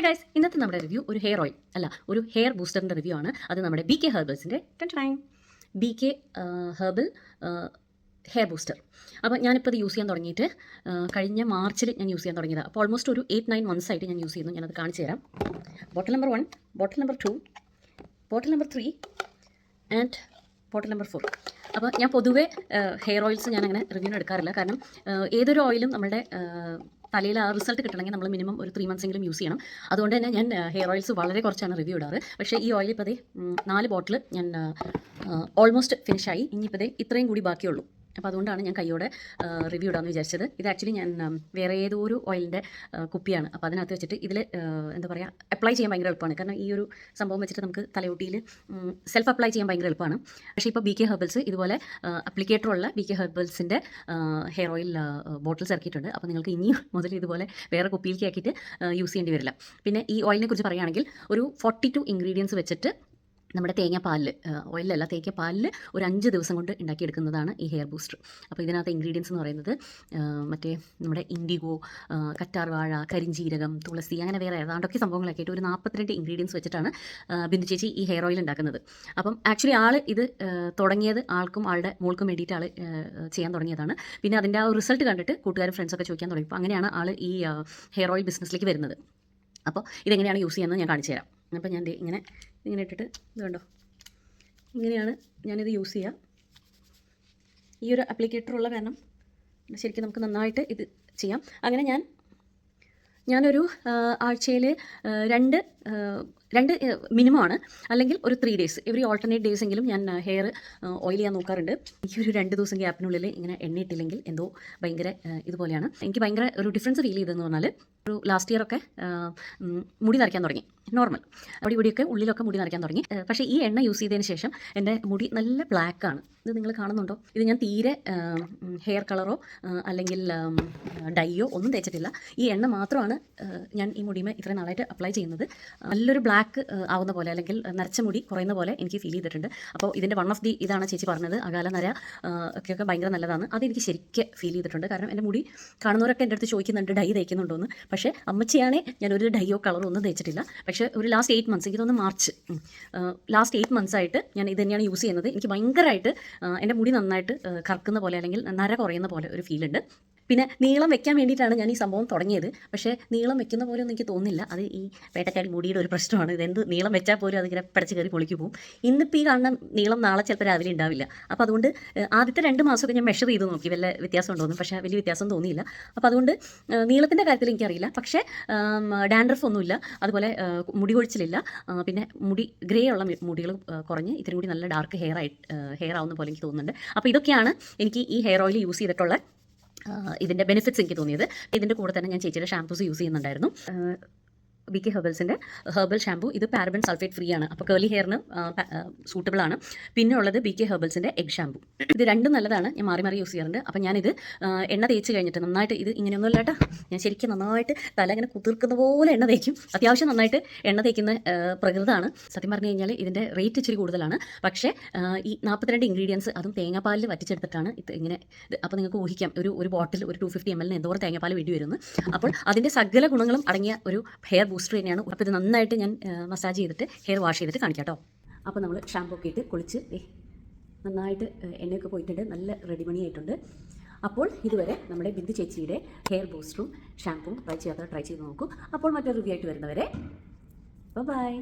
Hi guys ഇന്നത്തെ നമ്മുടെ review ഒരു ഹെയർ ഓയിൽ അല്ല ഒരു ഹെയർ ബൂസ്റ്ററിന്റെ റിവ്യൂ ആണ്. അത് നമ്മുടെ B K ഹെർബൽസിന്റെ time B K herbal hair booster അപ്പോൾ ഞാനിപ്പോൾ ഇത് യൂസ് ചെയ്യാൻ തുടങ്ങിയിട്ട് കഴിഞ്ഞ മാർച്ചിൽ ഞാൻ യൂസ് ചെയ്യാൻ തുടങ്ങിയത്. അപ്പോൾ ഓൾമോസ്റ്റ് ഒരു എയ്റ്റ് നയൻ മന്ത്സ് ആയിട്ട് ഞാൻ യൂസ് ചെയ്യുന്നു. ഞാനത് കാണിച്ചു തരാം. Bottle number one bottle number two bottle number three and bottle number four അപ്പോൾ ഞാൻ പൊതുവേ ഹെയർ ഓയിൽസ് ഞാൻ അങ്ങനെ റിവ്യൂ എടുക്കാറില്ല. കാരണം ഏതൊരു ഓയിലും നമ്മുടെ തലയിൽ ആ റിസൾട്ട് കിട്ടണമെങ്കിൽ നമ്മൾ മിനിമം ഒരു ത്രീ മന്ത്സ് എങ്കിലും യൂസ് ചെയ്യണം. അതുകൊണ്ട് തന്നെ ഞാൻ ഹെയർ ഓയിൽസ് വളരെ കുറച്ചാണ് റിവ്യൂ ഇടാറ്. പക്ഷേ ഈ ഓയിൽ ഇപ്പോൾ നാല് ബോട്ടിൽ ഞാൻ ഓൾമോസ്റ്റ് ഫിനിഷായി ഇനിയിപ്പോൾ ഇത്രയും കൂടി ബാക്കിയുള്ളൂ അപ്പോൾ അതുകൊണ്ടാണ് ഞാൻ കൈയോടെ റിവ്യൂ ഇടാമെന്ന് വിചാരിച്ചത്. ഇത് ആക്ച്വലി ഞാൻ വേറെ ഏതോ ഒരു ഓയിലിന്റെ കുപ്പിയാണ്. അപ്പോൾ അതിനകത്ത് വെച്ചിട്ട് ഇതിൽ എന്താ പറയുക അപ്ലൈ ചെയ്യാൻ ഭയങ്കര എളുപ്പമാണ്. കാരണം ഈ ഒരു സംഭവം വെച്ചിട്ട് നമുക്ക് തലയോട്ടിയിൽ സെൽഫ് അപ്ലൈ ചെയ്യാൻ ഭയങ്കര എളുപ്പമാണ്. പക്ഷേ ഇപ്പോൾ ബി കെ ഹെർബൽസ് ഇതുപോലെ അപ്ലിക്കേറ്ററുള്ള ബി കെ ഹെർബൽസിന്റെ ഹെയർ ഓയിൽ ബോട്ടിൽസ് ഇറക്കിയിട്ടുണ്ട്. അപ്പോൾ നിങ്ങൾക്ക് ഇനിയും മുതൽ ഇതുപോലെ വേറെ കുപ്പിയിലേക്ക് ആക്കിയിട്ട് യൂസ് ചെയ്യേണ്ടി വരില്ല. പിന്നെ ഈ ഓയിലിനെ കുറിച്ച് പറയുകയാണെങ്കിൽ ഒരു ഫോർട്ടി ടു ഇൻഗ്രീഡിയൻസ് വെച്ചിട്ട് നമ്മുടെ തേങ്ങാപ്പാലിൽ ഓയിലല്ല തേങ്ങാപ്പാലിൽ ഒരു അഞ്ച് ദിവസം കൊണ്ട് ഉണ്ടാക്കിയെടുക്കുന്നതാണ് ഈ ഹെയർ ബൂസ്റ്റർ. അപ്പോൾ ഇതിനകത്ത് ഇൻഗ്രീഡിയൻസ് എന്ന് പറയുന്നത് മറ്റേ നമ്മുടെ ഇൻഡിഗോ കറ്റാർവാഴ കരിഞ്ജീരകം തുളസി അങ്ങനെ വേറെ ഏതാണ്ടൊക്കെ സംഭവങ്ങളൊക്കെ ആയിട്ട് ഒരു നാൽപ്പത്തിരണ്ട് ഇൻഗ്രീഡിയൻസ് വെച്ചിട്ടാണ് ബിന്ദു ചേച്ചി ഈ ഹെയർ ഓയിൽ ഉണ്ടാക്കുന്നത്. അപ്പം ആക്ച്വലി ആൾ ഇത് തുടങ്ങിയത് ആൾക്കും ആളുടെ മോൾക്കും വേണ്ടിയിട്ട് ആൾ ചെയ്യാൻ തുടങ്ങിയതാണ്. പിന്നെ അതിന്റെ ആ റിസൾട്ട് കണ്ടിട്ട് കൂട്ടുകാരും ഫ്രണ്ട്സൊക്കെ ചോദിക്കാൻ തുടങ്ങി. അപ്പോൾ അങ്ങനെയാണ് ആൾ ഈ ഹെയർ ഓയിൽ ബിസിനസ്സിലേക്ക് വരുന്നത്. അപ്പോൾ ഇതെങ്ങനെയാണ് യൂസ് ചെയ്യുന്നത് ഞാൻ കാണിച്ചു തരാം. അപ്പോൾ ഞാൻ ഇങ്ങനെ ഇങ്ങനെ ഇട്ടിട്ട് ഇത് കണ്ടോ? ഇങ്ങനെയാണ് ഞാനിത് യൂസ് ചെയ്യുക ഈ ഒരു അപ്ലിക്കേറ്റർ ഉള്ള കാരണം ശരിക്കും നമുക്ക് നന്നായിട്ട് ഇത് ചെയ്യാം. അങ്ങനെ ഞാൻ ഞാനൊരു ആഴ്ചയിൽ രണ്ട് രണ്ട് മിനിമം ആണ്. അല്ലെങ്കിൽ ഒരു three days every alternate days എങ്കിലും ഞാൻ ഹെയർ ഓയിൽ ചെയ്യാൻ നോക്കാറുണ്ട്. എനിക്ക് ഒരു രണ്ട് ദിവസം ഗ്യാപ്പിനുള്ളിൽ ഇങ്ങനെ എണ്ണയിട്ടില്ലെങ്കിൽ എന്തോ ഭയങ്കര ഇതുപോലെയാണ്. എനിക്ക് ഭയങ്കര ഒരു ഡിഫറൻസ് ഫീൽ ചെയ്തതെന്ന് പറഞ്ഞാൽ ഒരു ലാസ്റ്റ് ഇയർ ഒക്കെ മുടി നരയ്ക്കാൻ തുടങ്ങി. നോർമൽ അവിടെ ഇവിടെയൊക്കെ ഉള്ളിലൊക്കെ മുടി നരയ്ക്കാൻ തുടങ്ങി. പക്ഷേ ഈ എണ്ണ യൂസ് ചെയ്തതിന് ശേഷം എന്റെ മുടി നല്ല ബ്ലാക്ക് ആണ്. ഇത് നിങ്ങൾ കാണുന്നുണ്ടോ? ഇത് ഞാൻ തീരെ ഹെയർ കളറോ അല്ലെങ്കിൽ ഡൈയോ ഒന്നും തേച്ചിട്ടില്ല. ഈ എണ്ണ മാത്രമാണ് ഞാൻ ഈ മുടിമേ ഇത്രയും നാളായിട്ട് അപ്ലൈ ചെയ്യുന്നത്. നല്ലൊരു ബ്ലാക്ക് ആവുന്ന പോലെ അല്ലെങ്കിൽ നരച്ച മുടി കുറയുന്ന പോലെ എനിക്ക് ഫീൽ ചെയ്തിട്ടുണ്ട്. അപ്പോൾ ഇതിന്റെ വൺ ഓഫ് ദി ഇതാണ് ചേച്ചി പറഞ്ഞത് അകാല നര ഒക്കെയൊക്കെ ഒക്കെ ഒക്കെ ഭയങ്കര നല്ലതാണ്. അതെനിക്ക് ശരിക്കും ഫീൽ ചെയ്തിട്ടുണ്ട്. കാരണം എന്റെ മുടി കാണുന്നവരൊക്കെ എന്റെ അടുത്ത് ചോദിക്കുന്നുണ്ട് ഡൈ തേക്കുന്നുണ്ടോ എന്ന് പക്ഷേ അമ്മച്ചിയാണേ ഞാനൊരു ഡൈയോ കളറോ ഒന്നും തേച്ചിട്ടില്ല. പക്ഷേ ഒരു ലാസ്റ്റ് എയ്റ്റ് മന്ത്സ് എനിക്ക് തോന്നുന്നു മാർച്ച് ലാസ്റ്റ് എയ്റ്റ് മന്ത്സ് ആയിട്ട് ഞാൻ ഇത് തന്നെയാണ് യൂസ് ചെയ്യുന്നത്. എനിക്ക് ഭയങ്കരമായിട്ട് എന്റെ മുടി നന്നായിട്ട് കറക്കുന്ന പോലെ അല്ലെങ്കിൽ നര കുറയുന്ന പോലെ ഒരു ഫീൽ ഉണ്ട്. പിന്നെ നീളം വെക്കാൻ വേണ്ടിയിട്ടാണ് ഞാൻ ഈ സംഭവം തുടങ്ങിയത്. പക്ഷേ നീളം വെക്കുന്ന പോലെ ഒന്നും എനിക്ക് തോന്നുന്നില്ല. അത് ഈ വേട്ടക്കാരി മുടിയുടെ ഒരു പ്രശ്നമാണ്. ഇതെന്ത് നീളം വെച്ചാൽ പോലും അതിങ്ങനെ പടച്ച് കയറി പൊളിക്ക് പോകും ഇന്നിപ്പോൾ ഈ കാണുന്ന നീളം നാളെ ചിലപ്പോൾ രാവിലെ ഉണ്ടാവില്ല. അപ്പോൾ അതുകൊണ്ട് ആദ്യത്തെ രണ്ട് മാസമൊക്കെ ഞാൻ മെഷർ ചെയ്ത് നോക്കി. വല്ല വ്യത്യാസം ഉണ്ടോയെന്ന് പക്ഷേ വലിയ വ്യത്യാസം തോന്നിയില്ല. അപ്പോൾ അതുകൊണ്ട് നീളത്തിന്റെ കാര്യത്തിൽ എനിക്കറിയില്ല. പക്ഷേ ഡാൻഡ്രഫ് ഒന്നുമില്ല. അതുപോലെ മുടി കൊഴിച്ചിലില്ല. പിന്നെ മുടി ഗ്രേ ഉള്ള മുടികൾ കുറഞ്ഞ് ഇത്തിരി കൂടി നല്ല ഡാർക്ക് ഹെയർ ആയി ഹെയർ ആവുന്ന പോലെ എനിക്ക് തോന്നുന്നുണ്ട്. അപ്പോൾ ഇതൊക്കെയാണ് എനിക്ക് ഈ ഹെയർ ഓയിൽ യൂസ് ചെയ്തിട്ടുള്ള ഇതിന്റെ ബെനിഫിറ്റ്സ് എനിക്ക് തോന്നിയത്. ഇതിന്റെ കൂടെ തന്നെ ഞാൻ ചേച്ചിയുടെ ഷാംപൂസ് യൂസ് ചെയ്യുന്നുണ്ടായിരുന്നു. ബി കെ ഹെർബൽസിന്റെ ഹെർബൽ ഷാമ്പൂ ഇത് പാരബൻ സൾഫേറ്റ് ഫ്രീ ആണ്. അപ്പോൾ കേർലി ഹെയറിന് സൂട്ടബിൾ ആണ്. പിന്നെ ഉള്ളത് ബി കെ ഹെർബൽസിന്റെ എഗ് ഷാമ്പൂ ഇത് രണ്ടും നല്ലതാണ്. ഞാൻ മാറി മാറി യൂസ് ചെയ്യാറുണ്ട്. അപ്പോൾ ഞാനിത് ആ, എണ്ണ തേച്ച് കഴിഞ്ഞിട്ട് നന്നായിട്ട് ഇത് ഇങ്ങനെയൊന്നും കേട്ടോ. ഞാൻ ശരിക്കും നന്നായിട്ട് തല ഇങ്ങനെ കുതിർക്കുന്ന പോലെ എണ്ണ തേക്കും. അത്യാവശ്യം നന്നായിട്ട് എണ്ണ തേക്കുന്ന ആ, പ്രകൃതമാണ്. സത്യം പറഞ്ഞു കഴിഞ്ഞാൽ ഇതിന്റെ റേറ്റ് ഇച്ചിരി കൂടുതലാണ്. പക്ഷേ ഈ നാൽപ്പത്തിരണ്ട് ഇൻഗ്രീഡിയൻസ് അതും തേങ്ങാപ്പാലിൽ വറ്റിച്ചെടുത്തിട്ടാണ് ഇത് ഇങ്ങനെ അപ്പോൾ നിങ്ങൾക്ക് ഊഹിക്കാം. ഒരു ഒരു ബോട്ടിൽ ഒരു ടു ഫിഫ്റ്റി എം എല്ലിന് എന്തോരം തേങ്ങാപ്പാൽ വേണ്ടി വരുന്നു. അപ്പോൾ അതിന്റെ സകല ഗുണങ്ങളും അടങ്ങിയ ഒരു ഹെയർ ബൂസ്റ്റർ തന്നെയാണ്. അപ്പോൾ ഇത് നന്നായിട്ട് ഞാൻ മസാജ് ചെയ്തിട്ട് ഹെയർ വാഷ് ചെയ്തിട്ട് കാണിക്കാം കേട്ടോ അപ്പോൾ നമ്മൾ ഷാമ്പൂ ഒക്കെ ഇട്ട് കുളിച്ച് നന്നായിട്ട് എണ്ണയൊക്കെ പോയിട്ടുണ്ട്. നല്ല റെഡിമണി ആയിട്ടുണ്ട്. അപ്പോൾ ഇതുവരെ നമ്മുടെ ബിന്ദു ചേച്ചിയുടെ ഹെയർ ബൂസ്റ്ററും ഷാമ്പൂവും ട്രൈ ചെയ്യാത്ത ട്രൈ ചെയ്ത് നോക്കൂ. അപ്പോൾ മറ്റൊരു റിവ്യൂ ആയിട്ട് വരുന്നവരെ ബൈ